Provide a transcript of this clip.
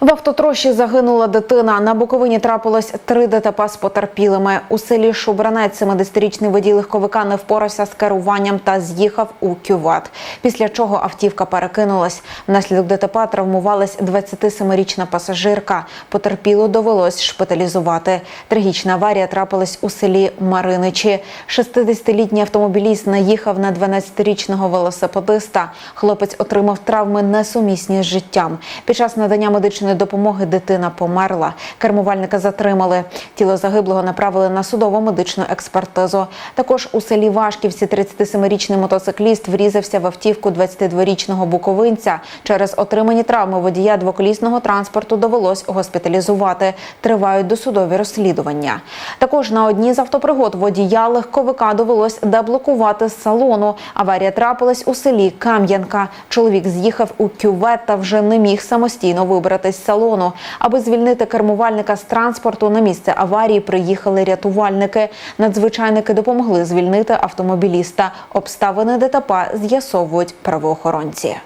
В автотрощі загинула дитина. На Буковині трапилось три ДТП з потерпілими. У селі Шубранець 70-річний водій легковика не впорався з керуванням та з'їхав у кювет. Після чого автівка перекинулась. Внаслідок ДТП травмувалась 27-річна пасажирка. Потерпілу довелось шпиталізувати. Трагічна аварія трапилась у селі Мариничі. 60-літній автомобіліст наїхав на 12-річного велосипедиста. Хлопець отримав травми несумісні з життям. Під час надання медичної допомоги дитина померла. Кермувальника затримали. Тіло загиблого направили на судово медичну експертизу. Також у селі Вашківці 37-річний мотоцикліст врізався в автівку 22-річного буковинця. Через отримані травми водія двоколісного транспорту довелось госпіталізувати. Тривають досудові розслідування. Також на одній з автопригод водія легковика довелось деблокувати з салону. Аварія трапилась у селі Кам'янка. Чоловік з'їхав у кювет та вже не міг самостійно вибратись салону. Аби звільнити кермувальника з транспорту, на місце аварії приїхали рятувальники. Надзвичайники допомогли звільнити автомобіліста. Обставини ДТП з'ясовують правоохоронці.